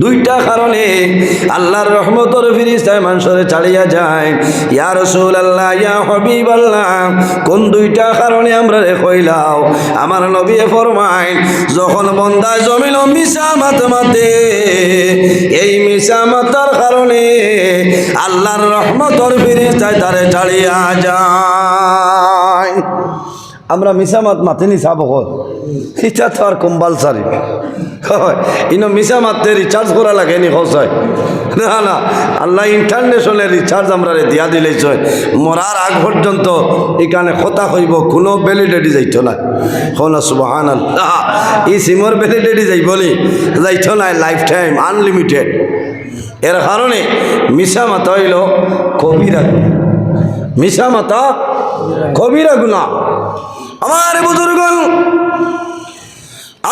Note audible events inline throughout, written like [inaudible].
দুইটা কারণে আল্লাহর রহমতর ফিরিস্তায় মানুষরে ছাড়িয়া যায়। ইয়া রসুল আল্লাহ ইয়া হবিব আল্লাহ কোন দুইটা কারণে আমরা রে কইলাও? আমার নবী ফরমাই যখন বন্দায় জমিল মিশা মাত মাতে, এই মিশা মাতার কারণে আল্লাহর রহমতর ফিরিস্তায় তারে ছাড়িয়া যায়। আমরা মিশামাত মাতে নি চাব এটা তো আর কম্পালসারি হয়, ইনো মিশা মারতে রিচার্জ করা লাগে নি হয়। না না, আল্লাহ ইন্টারন্যাশনাল রিচার্জ আমরা দিয়া দিলেই চয় মরার আগ পর্যন্ত এখানে কথা কইব কোনো ভ্যালিডিটি যাইতো না হন সুবহান আল্লাহ এই সিমর ভ্যালিডিটি যাই বলি যাইতো না লাইফ টাইম আনলিমিটেড এর কারণে মিশা মাতা হইল কবিরা মিশা মাতা কবিরা গুণা। আমার বুজুর্গ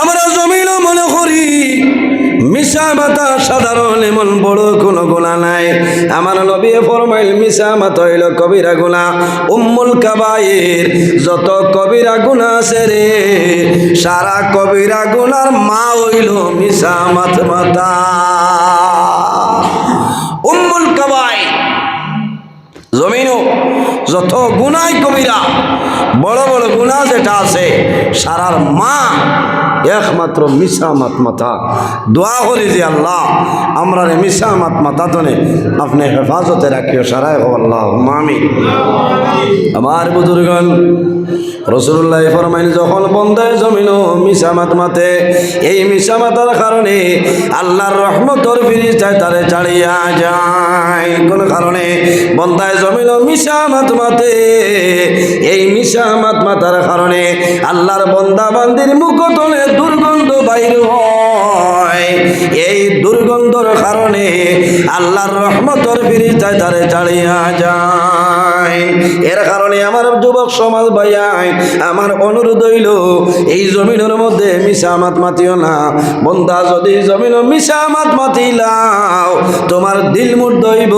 আমরা জমিন মনে করি, মিশা মাতা সাধারণ এমন বড় কোনো গোলা নাই। আমার নবী ফরমাইল, মিশা মাতা হইল কবিরা গুণা উম্মুল কাবায়ের যত কবিরা গুণা আছে রে, সারা কবিরা গুনার মা হইল মিশা মাত মাতা। উম্মুল কাবায় জমিনও যত গুনাই কবিরা বড় বড় গুণা যেটা আছে, সারার মা একমাত্র মিশা মাতমাতা দোয়া করি যে আল্লাহ, আমরা রে মিশা মাতমাতা তো আপনি হেফাজতে রাখিও সারাই হো আল্লাহ মামি আমার বুজুর্গন রসুল্লাহ ফরমাইন, যখন বন্ধায় জমিন মিশা মাত, এই মিশা মাতার কারণে আল্লাহর রহমতর ফিরিস্তায় তারে ছাড়িয়া যায়। কোন কারণে? বন্ধায় জমিন মিশা মাত, এই মিশা মাত মাতার কারণে আল্লাহর বন্দা বান্দির মুখতলে দুর্গন্ধ বাইর হয়। এই দুর্গন্ধর কারণে আল্লাহর রহমতর ফিরিস্তায় তারে ছাড়িয়া যায়। এর কারণে আমার যুবক সমাজ ভাইয়াই আমার অনুরোধ হইল, এই জমিনের মধ্যে মিশামাত মাতিও না। বন্ধা, যদি জমিন মিশামাত মাতিলাও, তোমার দিল মুর্দ হইব।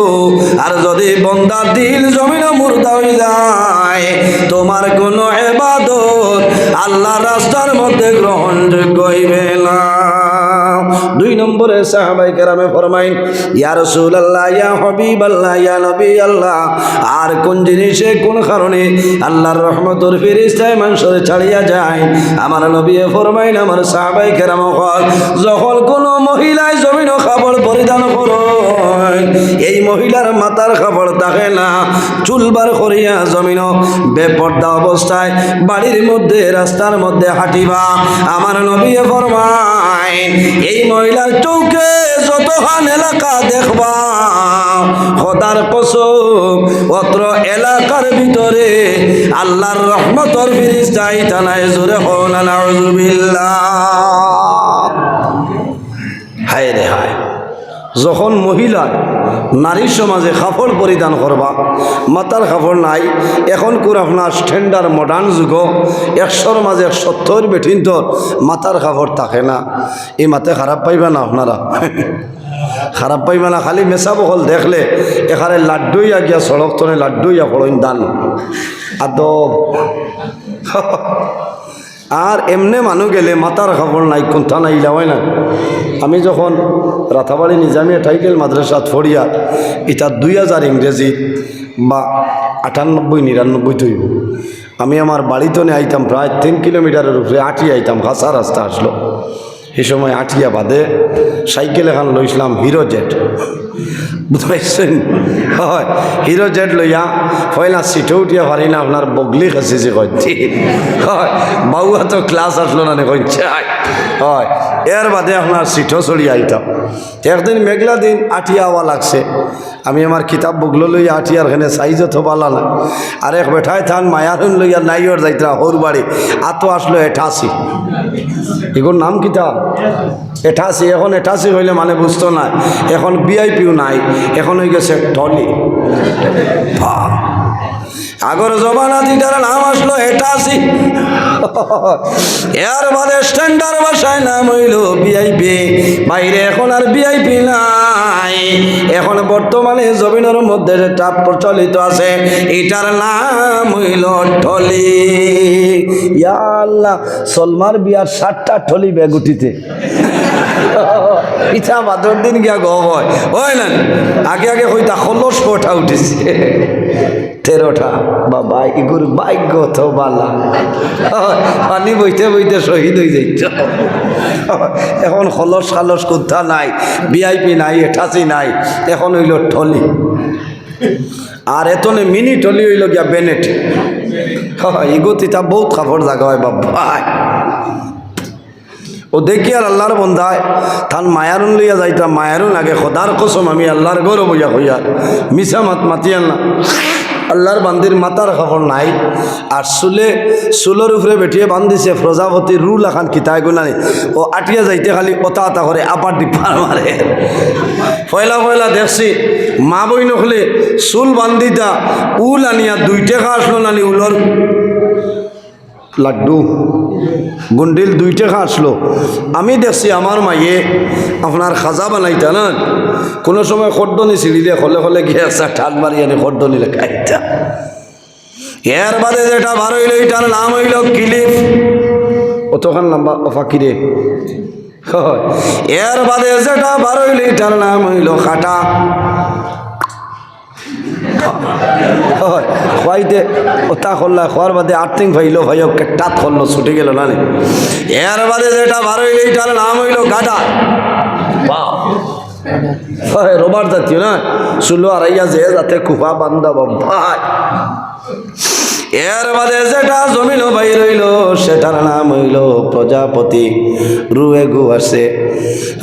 আর যদি বন্ধা দিল জমিন মুর্দা হয়ে যায়, তোমার কোনো এবাদত আল্লাহ রাস্তার মধ্যে গ্রহণযোগ্য হইবে না। দুই নম্বরে সাহাবাই কেরামে ফরমাইন, ইয়া রসুল আল্লাহ ইয়া হবিব আল্লাহ ইয়া নবী আল্লাহ আর কোন জিনিসে কোন কারণে আল্লাহর রহমতের ফিরিস্তায় মানুষের ছাড়িয়া যায়? আমার নবী ফরমাইন, আমার সাহাবাই কেরাম যখন কোন মহিলায় জমিন খাবার পরিধান করো এই মহিলার মাতার খাবার থাকে না চুলবার করিয়া জমিন বেপর্দা অবস্থায়, বাড়ির মধ্যে, রাস্তার মধ্যে হাঁটিবা। আমার নবী ফরমায়, এই মহিলার চৌকে যতখান এলাকা দেখবা, খোদার কসম, অত্র এলাকার ভিতরে আল্লাহর রহমতর ফিরিস্তাই থানায় জোরে হন হায় রে হায়। যখন মহিলা নারীর সমাজে কাপড় পরিধান করবা মাতার কাপড় নাই, এখন করে আপনার স্ট্যান্ডার্ড মডার্ন যুগ একশোর মাঝে সত্তর বেঠিন তো মাতার কাপড় থাকে না। এই মাতে খারাপ পাইবে না আপনারা? [laughs] খারাপ পাইবে না, খালি মেশা বহল দেখলে এখানে লাড্ডুইয়া গিয়া সড়ক তনে লাড্ডুইয়া পড়ইন দান। আদব। [laughs] আর এমনে মানুষ গেলে মাতার খবর নাই কোনটা নাই হয় না আমি যখন রাথাবাড়ি নিজামিয়া টাইকেল মাদ্রাসাত ফড়িয়া এটা দুই হাজার ইংরেজি বা আটানব্বই নিরানব্বই তৈব আমি আমার বাড়িতে আইতাম প্রায় তিন কিলোমিটারের উপরে আটি আইতাম ঘাসা রাস্তা আসলো এই সময় আটিয়া বাদে সাইকেল এখন লইছিলাম হিরো জেট। বুঝতে হয়, হিরো জেট লইয়া পয়লা সিটে উঠিয়া পারি না আপনার বগলি খাসি যে কইছি হয় বাবুয়া তো ক্লাস আসলো না কইছে হয়। এর বাদে আপনার সিটও চড়ি আইতাম একদিন মেঘলা দিন আটিয়া হওয়া লাগছে। আমি আমার কিতাব বগলো লইয়া আটিয়ার খানে সাইজও তো পালা না। আর এক বেঠায় থান মায়ারুন লইয়া নাইয়র যাইতা হোর বাড়ি আতো আসলো এঠাশি এগুলোর নাম কিতাব এঠাশি এখন এঠাশি হইলে মানে বুঝতো না। এখন বিআইপিও নাই। এখন হয়ে গেছে টলি আগর জবানা দিটার নাম আসলো এটাশি এর বাদে স্ট্যান্ডার্ড ভাষায় নাম হইল বিআইপি বাইরে এখন আর বিআইপি নাই। এখন বর্তমানে জমিনের মধ্যে যেটা প্রচলিত আছে, এটার নাম হইল ঠলি। ইয়া আল্লাহ, সলমার বিয়ার ষাটটা ঠলি বেগুটিতে। পিঠা বাদর দিন গিয়া গ হয়। না আগে আগে হইতা ষোলোশ ওঠা উঠেছে। তেরোটা। বাবা ইগুর ভাগ্য তো বালা। পানি বইতে বইতে শহীদ হয়ে যাইত এখন খলস খালস কোথা নাই ভিআইপি নাই, এঠাচি নাই, এখন হইল ঠলি আর এতনে মিনি টলি হইল গিয়া বেনেট। ইগতিটা বহুত কাপড় জাগা হয় বাবা। ও দেখি আর আল্লাহর বন্ধায় তান মায়ারুন লইয়া যাইতাম মায়ারুন আগে খোদার কসম আমি আল্লাহর গৌরব হইয়া হইয়া মিশা মাত মাতিয়ান না আল্লাহর বান্দির মাতার খবর নাই। আর সুলে সুলোর উপরে বেঠিয়ে বান্ধিছে প্রজাপতির রুল এখন কিতায় গুনানি ও আটিয়া যাইতে খালি কথা আতা করে আপার ডিপার মারে পয়লা পয়লা দেখছি মা বই নখলে চুল বান্ধিতা উল আনিয়া দুই টাকা আসলো নানি উলর লাড্ডু। গুন্ডিল দুই টাকা আসলো আমি দেখছি আমার মাইয়ে আপনার খাজা বানাইতা না। কোনো সময় খদ্দনি ছিঁড়িলে হলে হলে গিয়ে একটা ঠাক মারি আনি খদ্দনি লেখাইতা এর বাদে যেটা বার হইল, এটার নাম হইল কিলিপ। অতখান লম্বা অফাকিরে। এর বাদে যেটা বার হইল, এটার নাম হইল খাটা। খোয়াইতে ওটা করলা খোয়ার বাদে আর্থিং ভাইলো ভাইও টাত করল ছুটি গেল না। এর বাদে যেটা বার হইল এটার নাম হইল গাদা। হয় রোবার জাতীয় না? শুনলো আর যে যাতে কুপা বান্ধব ভাই এর বাদে যেটা জমিল বাই রইল সেটার নাম হইল প্রজাপতি। রুয়ে গু আছে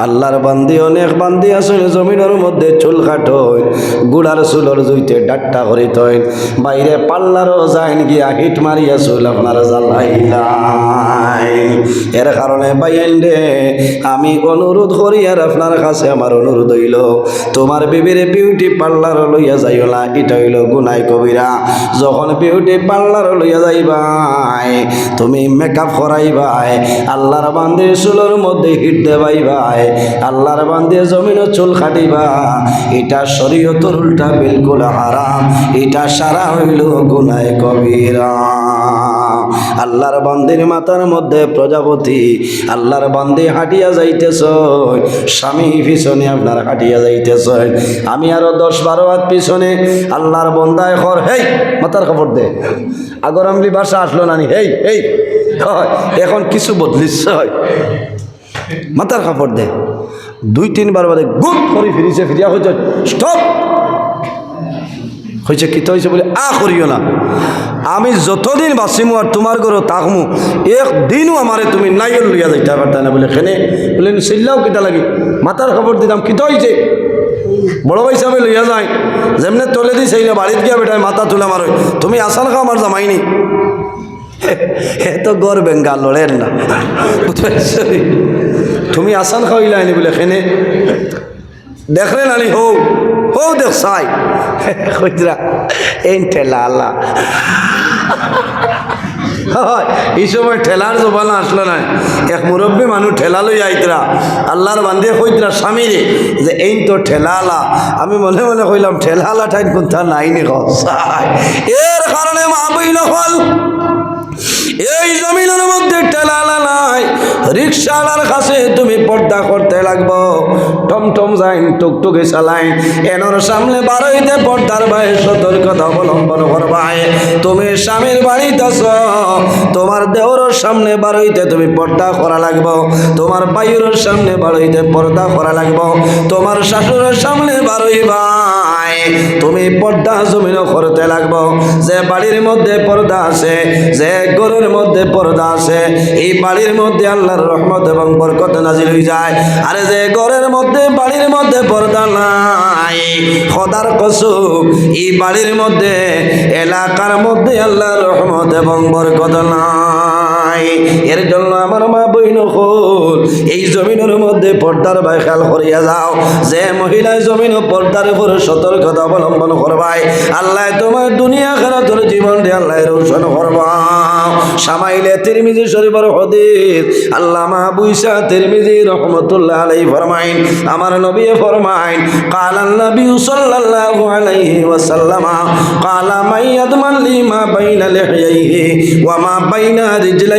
আল্লাহর বান্দি, অনেক বান্দি আসলে জমিনের মধ্যে, চুল কাটই গুড়ার চুলর জুইতে ডাট্টা করিত বাইরে পাল্লারও যাইন গিয়া হিট মারিয়া চুল আপনার জ্বালাই এর কারণে বাইন রে, আমি অনুরোধ করি আর আপনার কাছে আমার অনুরোধ হইল, তোমার বিবিরে বিউটি পার্লার লইয়া যাইও না, এটা হইল গুনাই কবিরা। যখন বিউটি পার্লার লইয়া যাইবাই, তুমি মেকআপ করাইবাই, আল্লাহর বান্ধে চুলোর মধ্যে হিট দেবাই ভাই আল্লাহর বান্ধে জমিন চুল খাটিবা এটা শরীয়তর উল্টা বিলকুল হারাম, এটা সারা হইল গুনায় কবিরা। আল্লাহর বান্দির মাথার মধ্যে প্রজাপতি, আল্লাহর বান্দি হাঁটিয়া যাইতেছ স্বামী পিছনে আপনার হাঁটিয়া যাইতেছ আমি আরও দশ বারো হাত পিছনে আল্লাহর বন্দায় খর, হেই, মাথার খবর দে। আগর আমলি বাসা আসলো নানি হেই হেই এখন কিছু বদলিস মাথার কাপড় দে। দুই তিনবার বাদে গুট করে ফিরিছে, ফিরিয়া হয়েছে স্টপ। হয়েছে কিত হয়েছে বলে, আ, করিও না। আমি যতদিন বাঁচিমু আর তোমার ঘরও তাকমু একদিনও আমারে তুমি নাইয়ের লইয়া যাইতে পারতা না বলে। খেনে বলে চিল্লাও কিতা লাগি। মাথার খবর দিতাম কিত হয়েছে বড় ভাই হিসাবে লইয়া যায়। যেমনে তলে দি সেই বাড়িতে গিয়া বেটায় মাথা তুলে মারো তুমি আসান খাও আমার জামাইনি। হে তো গড় বেঙ্গাল লড়েন না? তুমি আসান খাওয়াইলাইনি বলে, খেনে। দেখলেন আনি হো। হো দেখ সাই এই ঠেলা আল্লাহ এই সময় ঠেলার জবানা আসলো না এক মুরব্বী মানুষ ঠেলা লই আইতরা আল্লাহর বান্ধে কইতরা স্বামীরে যে এই তো ঠেলালা। আমি মনে মনে কইলাম, ঠেলালা ঠাইন কোনটা নাই নি এর কারণে মা বইল হল এই জমিনের মধ্যে ঠেলালা নাই। রিক্সাওয়ালার কাছে তুমি পর্দা করতে লাগবো। টমটম যাইন, টুকটুকে চালাইন। এনর সামনে বারোইতে পর্দার বাইরে সতর্কতা অবলম্বন করবাই। তুমি স্বামীর বাড়িতে আছ। তোমার দেহর সামনে বারোইতে তুমি পর্দা করা লাগবো। তোমার বায়ুর সামনে বারোইতে পর্দা করা লাগবো। তোমার শাশুড়ের সামনে বারোই ভাই তুমি পর্দা জমিন করতে লাগবো। যে বাড়ির মধ্যে পর্দা আছে, যে গরুর মধ্যে পর্দা আছে, এই বাড়ির মধ্যে আল্লাহর রহমত এবং বরকত নাজিল হয়ে যায়। আরে যে ঘরের মধ্যে, বাড়ির মধ্যে পর্দা নাই, খোদার কসুক এই বাড়ির মধ্যে, এলাকার মধ্যে আল্লাহর রহমত এবং বরকত নাই। নাই। এর জন্য আমার মা বইন হল, এই জমিনের মধ্যে পর্দার ভাই খেয়াল করিয়া যাও। যে মহিলায় জমিন পর্দার উপর সতর্কতা অবলম্বন করবাই, আল্লাহ তোমার দুনিয়া খারাপ তোর জীবন দিয়ে আল্লাহ রোশন করবা সামাইলে তিরমিজি শরীফর হদিস, আল্লামা বুইসা তিরমিজি রহমতুল্লাহ আলাই ফরমাইন, আমার নবী ফরমাইন কালাল নবী সাল্লাল্লাহু আলাইহি ওয়াসাল্লাম, কালা মাইয়াদ মাল্লি মা বাইনা লিহিয়াইহি, ওয়া মা বাইনা রিজলাই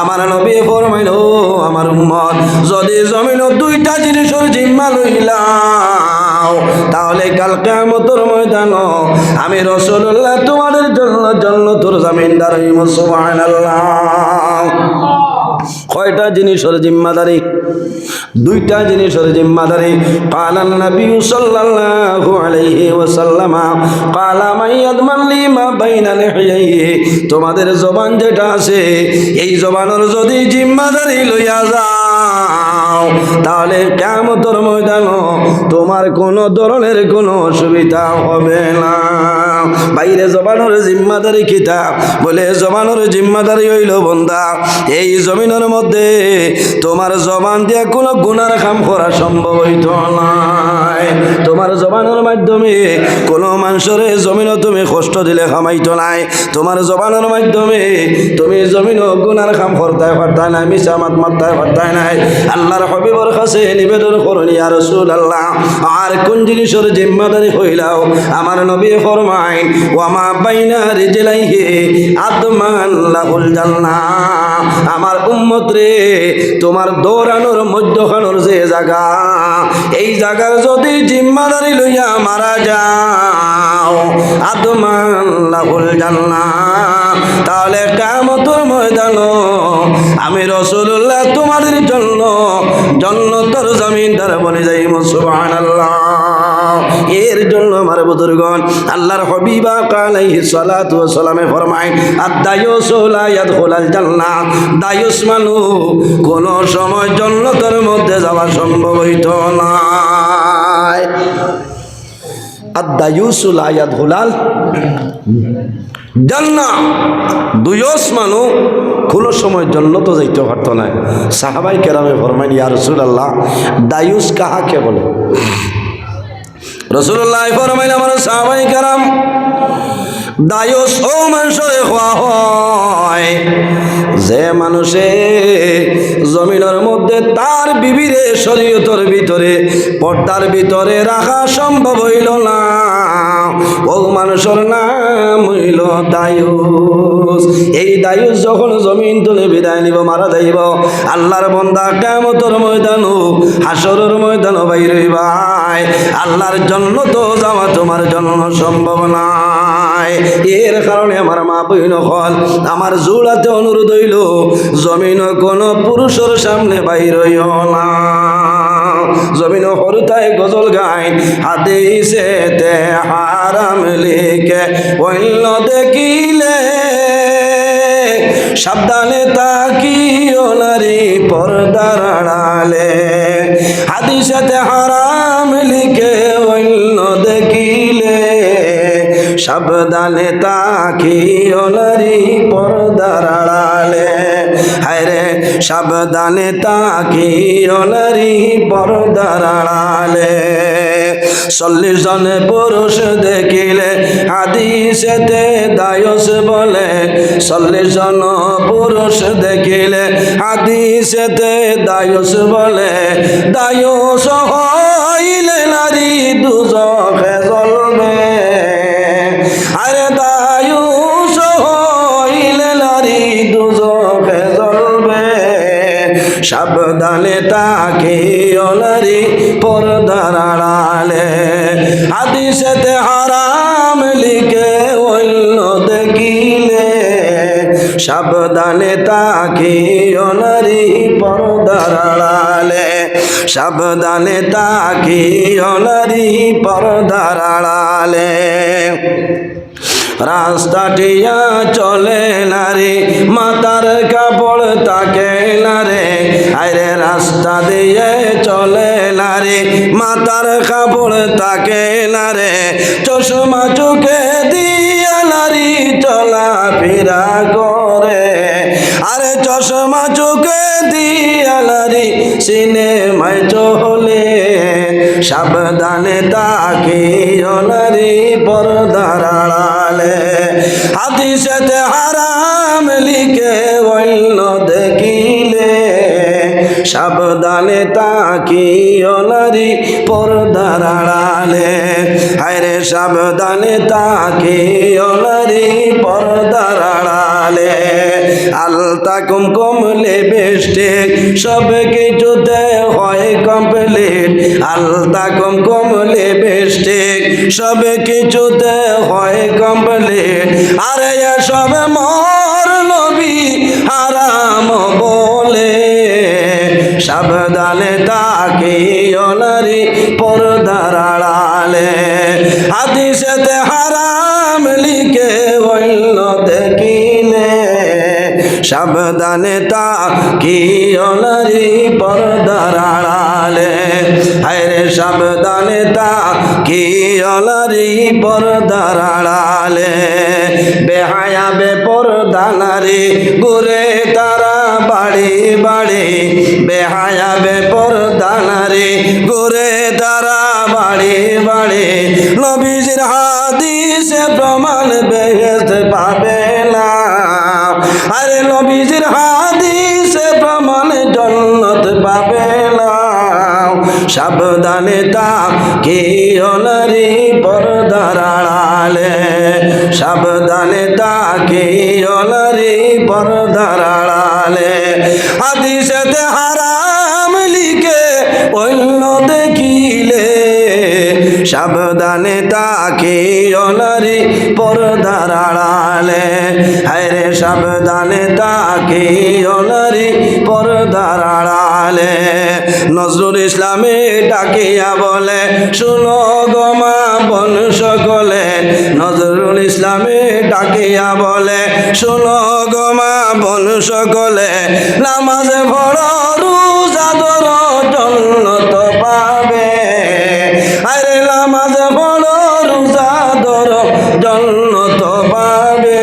আমার নবী ফরমাইল, আমার উম্মত, যদি জমিন দুইটা জিনিসের জিম্মা লইলাম তাহলে কালকে কিয়ামতের ময়দান আমি রাসূলুল্লাহ তোমাদের জন্য জান্নাতুর জামিনদার হইব কয়টা জিনিসের জিম্মাদারি? দুইটা জিনিসের জিম্মাদারি কালান নবী সাল্লাল্লাহু আলাইহি ওয়াসাল্লাম কালা মাইয়াদমান লিমা বাইনা লিহিয়াইহি তোমাদের জবান যেটা আছে, এই জবানের যদি জিম্মাদারি লইয়া যাও, তাহলে কিয়ামতের ময়দান তোমার কোনো ধরনের কোনো অসুবিধা হবে না। বাইরে জবানের জিম্মাদারি কিতাব। বলে জবানের জিম্মাদারি হইল বন্দা, এই জমিনের মধ্যে তোমার জবান দিয়ে কোনো গুনার কাম করা সম্ভব হইত নাই। তোমার জবানের মাধ্যমে কোনো মানুষের জমিনও তুমি কষ্ট দিলে খামাইতো নাই। তোমার জবানের মাধ্যমে তুমি জমিনও গুনার কাম করতে পারতাই নাই মিশা মাত মারতে পারতাই নাই। আল্লাহর হবিবর কাছে নিবেদন করনি আর রসুল আর কোন জিনিসের জিম্মাদারি হইলাও আমার নবী ফরমাই ওয়ামা বাইনা রিজলাইহি আদমান লাহুল জান্নাহ। আমার উম্মত রে, তোমার দৌড়ানোর মধ্যখানোর যে জায়গা, এই জায়গার যদি জিম্মাদারি লইয়া মারা যাও, আদমান লাহুল জান্নাহ। তাহলে কামতর ময়দান আমি রসুল্লাহ তোমাদের জন্য জন্নতর জমিনদার বনে যাই সুবহানাল্লাহ। এর জন্য আমার বুজুর্গন আল্লাহর হবিবা কালাইহি সালাতু ওয়া সালামে ফরমায়, আদায়ুস লা ইয়াদখুলাল জান্নাহ দায়ুস মানু, কোন সময় জান্নাতের মধ্যে যাওয়া সম্ভব হইত না। আদায়ুস লা ইয়াদখুলাল জান্না দুয়স মানু, কোনো সময় জন্য তো যাইতে পারত না। সাহাবাই কেরামে ফরমাইন ইয়া রাসূলুল্লাহ দায়ুস কাহাকে বলে? হয়। যে মানুষে জমিনের মধ্যে তার বিবিরে শরীয়তর ভিতরে পর্দার ভিতরে রাখা সম্ভব হইল না। ও মানুষের নাম হইল দায়ুস। এই দায়ুস যখন জমিন তুলে বিদায় নিব, মারা যাইব, আল্লাহর বন্দা কেমতর ময়দান হাসরের ময়দান বাইরে ভাই আল্লাহর জন্য তো যাওয়া তোমার জন্য সম্ভব নাই। এর কারণে আমার মা বইন হল, আমার জোড়াতে অনুরোধ হইল জমিন কোন পুরুষের সামনে বাইর না। জমিন হরুতায় গজল গাই হাতে সেতে হারাম লিখে অন্য দেখিলে। সাবধানে তাকিও নারী পর্দার আড়ালে। হাদিসাতে হারাম লিখে অন্য দেখিলে। সাবধানে তাকিও নারী পর্দার হায়রে সাবধানে তাকিও নারী পর্দার আড়ালে। চল্লিশ জনে পুরুষ দেখিলে হাদিসেতে দায়স বলে। চল্লিশ জন পুরুষ দেখিলে হাদিসেতে দায়স বলে। দায়স হইলে নারী দুজখে সাবধানে তাকে অনারি পর্দার আড়ালে। হাদিসেতে হারাম লিখে অন্য দেখিলে। সাবধানে তাকে অনারি পর্দার আড়ালে। সাবধানে তাকে অনারি পর্দার আড়ালে। রাস্তাটিয়া চলে না রে, মাতার কাপড় তাকে না আরে রাস্তা দিয়ে চলে না রে। মাতার কাপড় তাকে না রে। চশমা চোখে দিয়া নারী চলা ফেরা করে। আরে চশমা চোখে দিয়া নারী সিনেমায় চলে। সাবধানে তাকে নারী পর্দার আড়ালে। হাদিসেতে হারাম লিখে দেখিলে সাবধানে তাকিও নারী পর্দার আড়ালে। হায়রে সাবধানে তাকিও নারী পর্দার আড়ালে। আলতা কুমকুম লেবেস্টে সব কিছুতে হয় কমপ্লিট আলতা কুমকুম লেবেস্টিক সব কিছুতে হয় কমপ্লিট আরে সব মর নবী, হারাম বলে সাবধানে তাকে অনারি পর্দার আড়ালে। হাদিসেতে হারাম লিখে অন্য দেখিলে সাবধানে তা কি অনারি পর্দার আড়ালে। হায়রে, সাবধানে তা কি অনারি পর্দার আড়ালে। বেহায়া বে পর্দা নারী, ঘুরে তারা বাড়ি, বেহায়া বে পর্দা নারী ঘুরে তারা বাড়ি বাড়ি। নবীজির হাদিসে প্রমাণ বেহেস্ত পাবে না। আরে নবীজির হাদিসে প্রমাণ জন্নত পাবে না। সাবধানে তা কে অনারি পর্দার আড়ালে। সাবধানে তা কে অনারি পর্দার দেখিলে? সাবধানে তাকে অনারি পর্দার আড়ালে। হায়রে সাবধানে তাকে অনারি পর্দার আড়ালে। নজরুল ইসলামে ডাকিয়া বলে, শুনো গমা বন সকলে। নজরুল ইসলামে ডাকিয়া বলে, শুনো গমা বন সকলে। নামাজে ভর রোজা ধর জন্নত পাবে। আরে নামাজে ভর রোজা ধর জন্নত পাবে।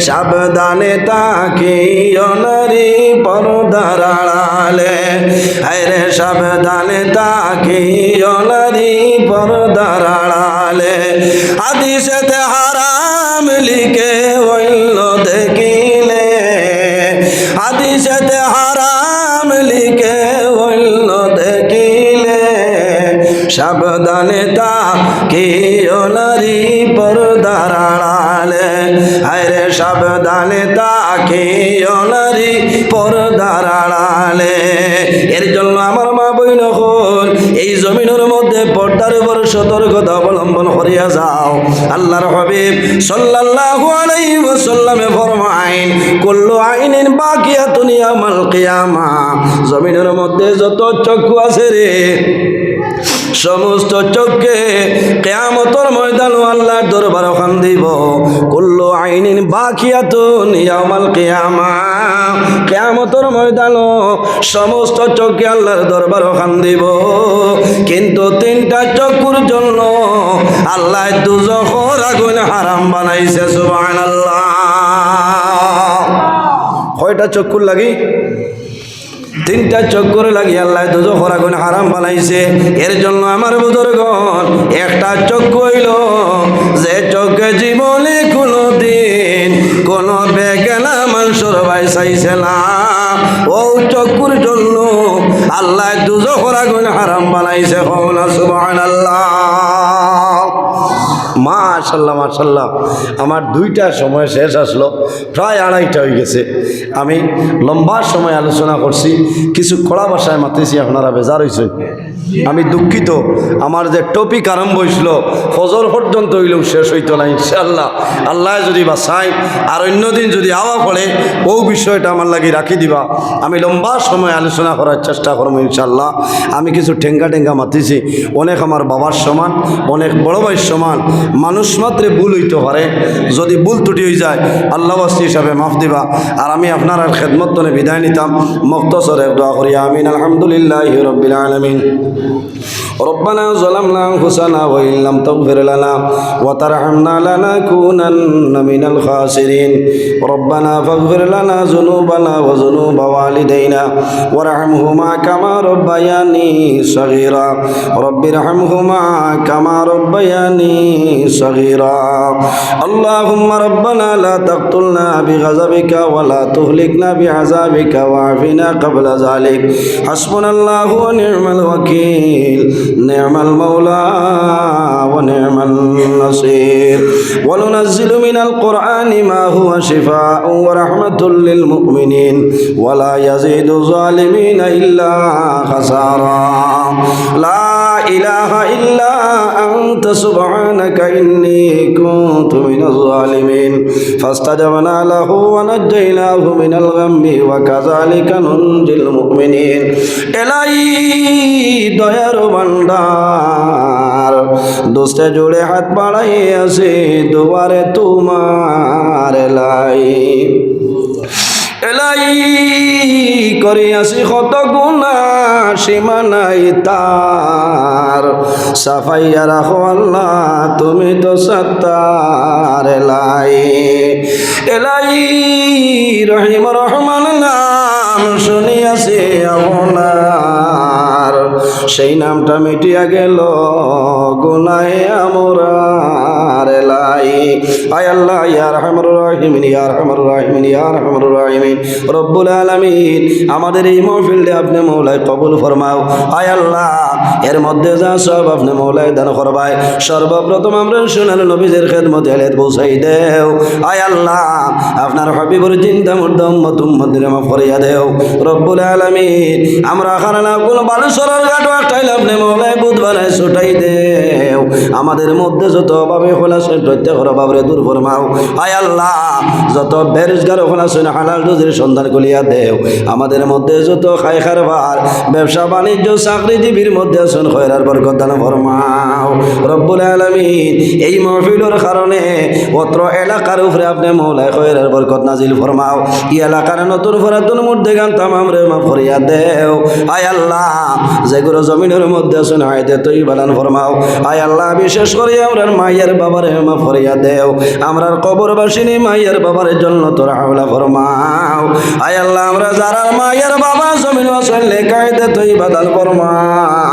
সাবধানে তাকে অনারি পর্দার আড়ালে। আরে সাবধানে তাকে অনারি পর্দার আড়ালে। হাদিসেতে হারাম লিখে অন্য দেখিলে। হাদিসেতে হারাম লিখে সাবধানে তা কে নারী পর্দার আড়ালে সাবধানে তা কে নারী পর্দার আড়ালে এর জন্য আমার মা বইন হল, এই জমিনের মধ্যে পর্দার উপর সতর্কতা অবলম্বন করিয়া যাও। আল্লাহর হাবিব সাল্লাল্লাহু আলাইহি ওয়াসাল্লামে ফরমাইন, কুল্লু আইনিন বাকিয়াতুন ইয়ামাল কিয়ামা। জমিনের মধ্যে যত চক্ষু আছে রে সমস্ত চোখকে কেয়ামতর ময়দান আল্লাহর দরবার ওখান দিব। কুল্লু আইনিন বাকিয়াতুন ইয়ামাল কিয়ামা। কেয়ামতর ময়দান সমস্ত চোখকে আল্লাহর দরবার ওখান দিব। কিন্তু তিনটা চক্ষুর জন্য আল্লাহ দুজখর আগুন হারাম বানাইছে, সুবহানাল্লাহ। কয়টা চক্ষুর লাগি? তিনটা চক্কর লাগি, আল্লাহ দুজো খরাগুন হারাম বানাইছে। এর জন্য আমার বুজুর্গণ, একটা চক্র হইল যে চক্রে জীবনে কোনো দিন কোন বেগেনা মানুষের ভাই চাইছে না। ও চক্কুর জন্য আল্লাহ দুজো খরাগুন হারাম বানাইছে হওনা সুবাহ আল্লাহ মাশাল্লাহ মাশাল্লাহ। আমার দুইটা সময় শেষ আসলো, প্রায় আড়াইটা হয়ে গেছে। আমি লম্বা সময় আলোচনা করছি, কিছু খোলা ভাষায় মাতিছি, আপনারা বেজার হয়েছে আমি দুঃখিত, আমার যে টপিক আরম্ভ হয়েছিল ফজর পর্যন্ত হইলেও শেষ হইতো না ইনশাল্লাহ আল্লাহ যদি বা চাই আর অন্যদিন যদি আওয়া পড়ে, ও বিষয়টা আমার লাগি রাখি দিবা। আমি লম্বা সময় আলোচনা করার চেষ্টা করব ইনশাল্লাহ আমি কিছু ঠেঙ্গা ঠেঙ্গা মাতিছি, অনেক আমার বাবার সমান, অনেক বড় ভাইয়ের সমান মানুষ মাত্রে ভুল হইতে পারে যদি ভুল ত্রুটি হয়ে যায় আল্লাহ বাস্তি হিসাবে মাফ দিবা আর আমি আপনার আর খেদমত তনে বিদায় নিতাম মক্তসরে দোয়া করি আমিন আলহামদুলিল্লাহ রবিল আলমিন ربنا ظلمنا أنفسنا وإن لم تغفر لنا وترحمنا لنكونن من الخاسرين ربنا فاغفر لنا ذنوبنا وذنوب والدينا وارحمهما كما ربياني صغيرا رب ارحمهما كما ربياني صغيرا. اللهم ربنا لا تقتلنا بغضبك ولا تهلكنا بعذابك وعافنا قبل ذلك. حسبنا الله ونعم الوكيل. نعم المولى ونعم النصير. وننزل من القرآن ما هو شفاء ورحمة للمؤمنين. ولا يزيد الظالمين إلا خسارا. لا ইলাহা ইল্লা আনতা সুবহানাকা ইন্নী কুনতু মিনাজ জালিমিন ফাসতাজাবনা লাহু ওয়া নাজাইনাহু মিনাল গাম্মি ওয়া কাযালিকা নুনজিল মুমিনিন। এলাই দয়ার ভান্ডার দোস্তে জুড়ে হাত বাড়াইয়াছে দুয়ারে তোমার এলাই। এলাই করে আসি কত গুণা সীমানাই তার। সাফাইয়া রাখো আল্লাহ, তুমি তো সত্তার এলাই। এলাই রহিম রহমান নাম শুনিয়াছি আপনার। সেই নামটা মিটিয়া গেল গুনায় আমাদের এই মহফিলটা আপনি মৌলায় কবুল ফরমাও। আয় আল্লাহ, এর মধ্যে যা সব আপনি মৌলায় দান করবাই সর্বপ্রথম আমরা শোনাল নবীজের খেদমত হেলেত পৌঁছাই দেও। আয় আল্লাহ, আপনার হবিবর চিন্তা মুর্দম মতুম্মদিনে মা ফরিয়া দেও। রব্বুল আলামিন, আমরা খারানা কোনো বালুসরের ঘাট একটাই আপনি মৌলায় বুধ বানায় ছুটাই দেও আমাদের মধ্যে যত অভাবে খোলা সে প্রত্যেক অভাবে দূর ফরমাও। আয় আল্লাহ, যত বেরোজগার খোলা হালাল রুজির সন্ধান কলিয়া দেও। আমাদের মধ্যে যত খাই খারবার ব্যবসা, বাণিজ্য, চাকরিজীবীর মধ্যে শুন খয়রার বরকত দান ফরমাও। রব্বুল আলামিন, এই মহফিলের কারণে অত্র এলাকার উপরে আপনি মৌলায় খয়রার বরকত নাজিল ফরমাও। ই এলাকার নতুন ফরাতুন মধ্যে গান তামাম রে মা ফরিয়া দেও। আয় আল্লাহ, যেগুলো জমিনের মধ্যে শুনে আয়তে তুই বানান ফরমাও। আয় আল্লাহ বিশেষ করে আমরা মায়ের বাবার মা ফরিয়া দেও। আমরার কবর বাসিনী মায়ের বাবার জন্য তোরা হাওলা ফরমাও। আয় আল্লাহ, আমরা যারা মায়ের বাবা জমিন আসলে কায়দে তুই বাদাল ফরমাও।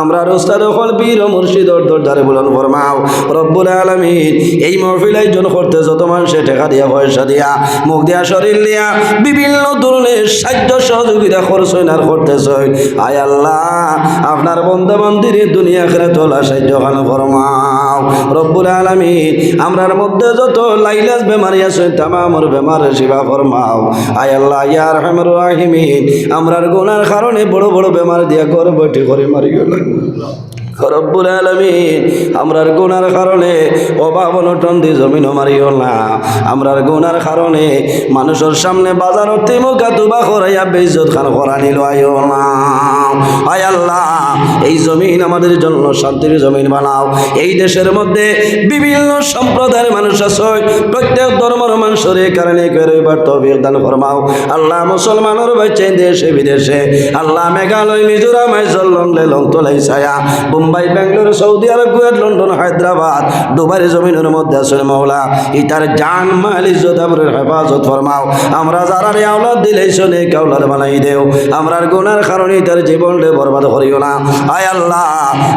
আমরা রোস্তাদ দখল বীর মুর্শিদ দরদারে বলুন ফরমাও। রব্বুল আলমিন, এই মহফিল একজন করতে যত মানুষে ঠেকা দিয়া, পয়সা দিয়া, মুখ দিয়া, শরীর দিয়া, বিভিন্ন ধরনের সাহায্য সহযোগিতা করছেন আর করতেছেন আয় আল্লাহ, আপনার বন্ধু বান্ধীর দুনিয়া খেলে তোলা সাহায্য খান ফরমাও। রব্বুল আলামিন, আমরার মধ্যে যত লাইলাস বেমারি আছে, তামামর বেমারে শিবা ফরমাও। আয় আল্লাহ, ইয়া রহমান রাহিমিন, আমরার গুনার কারণে বড় বড় বেমার দিয়া ঘর বৈঠে করে মারি গেল রব্বুল আলমিন, আমরার গুনার কারণে অভাব অনটন দিয়ে জমিনও মারিও না। আমরার গুনার কারণে মানুষের সামনে বাজার তিমুকা তুবা করাইয়া বেইজত খান করা নিল আইও না। আয় আল্লাহ, এই জমিন আমাদের জন্য শান্তির জমিন বানাও। এই দেশের মধ্যে বিভিন্ন সম্প্রদায়ের মানুষ আছে, প্রত্যেক ধর্মের মানুষের কারণে দান ফরমাও। আল্লাহ মুসলমানের দেশে, বিদেশে। আল্লাহ মেঘালয়, মিজোরাম আইজল ছায়া Mumbai Bengaluru Saudi Arab, Kuwait, London, Hyderabad. Dubai জমিনের মধ্যে আছে মৌলা ইতার জান মাল ইজ্জত হেফাজত ফরমাও। আমরা যারা আওলাদ দিলে শোনে কাউলার বানাই দেও। আমরার গুনার কারণে তার জীবনটা বরবাদ করিও না। আয় আল্লাহ,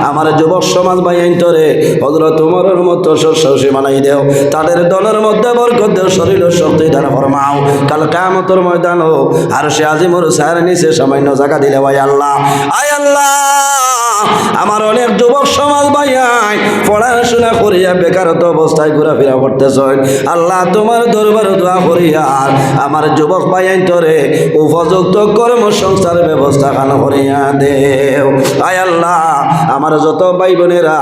আমার যুবক সমাজ ভাই আইন্তরে হজরত তোমার মতো শস্য বানাই দেও। তাদের দলের মধ্যে বরকত দেও শরীর শক্তি দান ফরমাও। কাল কামতর ময়দান হোক আর সে আজিমর সার নিচে সামান্য জায়গা দিলে, ভাই আল্লাহ। আয় আল্লাহ আমার অনেক যুবক সমাজ ভাইয়াই পড়াশোনা করিয়া বেকারত্ব অবস্থায় ঘোরাফেরা করতেছেন আল্লাহ তোমার দরবার দোয়া করিয়া আমার যুবক ভাইয়াই তোরে উপযুক্ত কর্মসংস্থার ব্যবস্থা খান করিয়া দেও। আয় আল্লাহ আমার যত ভাই বোনেরা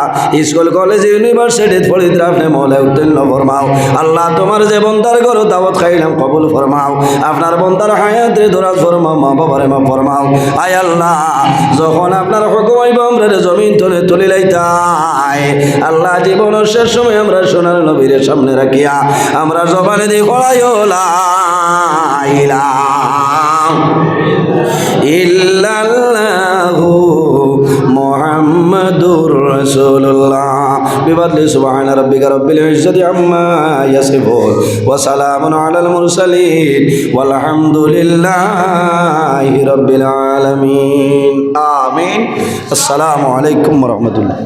স্কুল, কলেজ, ইউনিভার্সিটি পড়িতে আপনি মলে উত্তীর্ণ ফরমাও। আল্লাহ তোমার যে বন্দার ঘর দাওয়াত খাইলাম কবুল ফরমাও। আপনার বন্দার হায়াতে দরাজ ফরমাও মা বাবারে মা ফরমাও। আয় আল্লাহ, যখন আপনার হুকুম হইব, আমরা জমিন তুলে তুলি লাইতাই। আল্লাহ জীবনের শেষ সময় আমরা সোনার নবীর সামনে রাখিয়া আমরা জবানে দিয়ে কড়াইও ইল্লাল্লাহু মুহাম্মাদুর রাসূলুল্লাহ। বিবাদলি, সুবহান রাব্বিকা রাব্বিল ইজ্জাতি আম্মা ইয়াসিফুন। ওয়া সালামুন আলাল মুরসালিন। ওয়াল হামদুলিল্লাহি আলামিন। আমিন। আসসালামু আলাইকুম ওয়া রাহমাতুল্লাহ।